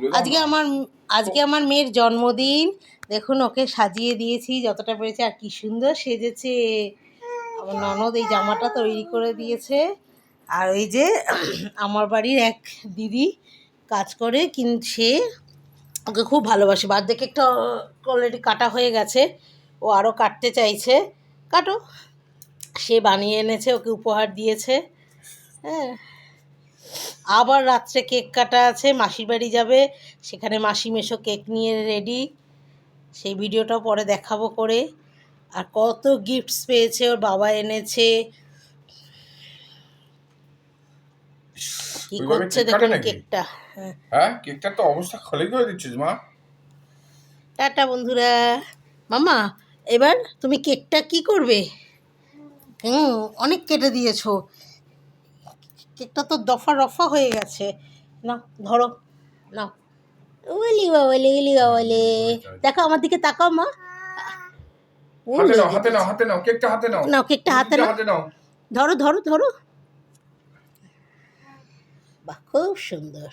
আজকে আমার আজকে আমার মেয়ের জন্মদিন। দেখুন ওকে সাজিয়ে দিয়েছি যতটা পেরেছি আর কি সুন্দর সেজেছে। আমার ননদ এই জামাটা তৈরি করে দিয়েছে। আর ওই যে আমার বাড়ির এক দিদি কাজ করে কিন্তু সে ওকে খুব ভালোবাসে। বার্থডে কেকটা অলরেডি কাটা হয়ে গেছে ও আরও কাটতে চাইছে। কাটো। সে বানিয়ে এনেছে ওকে উপহার দিয়েছে। হ্যাঁ। আবার রাত্রে কেক কাটা আছে মাসির বাড়ি যাবে। সেখানে মাসি মেশো কেক নিয়ে রেডি সেই ভিডিওটাও পরে দেখাবো করে। আর কত গিফটস পেয়েছে ওর বাবা এনেছে। কি করছে দেখুন কেকটা। হ্যাঁ। কেকটা তো অবস্থা খালি করে দিচ্ছিস মা। টাটা বন্ধুরা। মামা এবার তুমি কেকটা কি করবে? হুম অনেক কেটে দিয়েছ। কেকটা তো দফা রফা হয়ে গেছে। না ধরো। না উলি বাবলে উলি বাবলে। দেখো আমার দিকে তাকাও মা। হাতে নাও হাতে নাও হাতে নাও কেকটা হাতে নাও। নাও, কেকটা হাতে নাও। ধরো ধরো ধরো। বাহ খুব সুন্দর।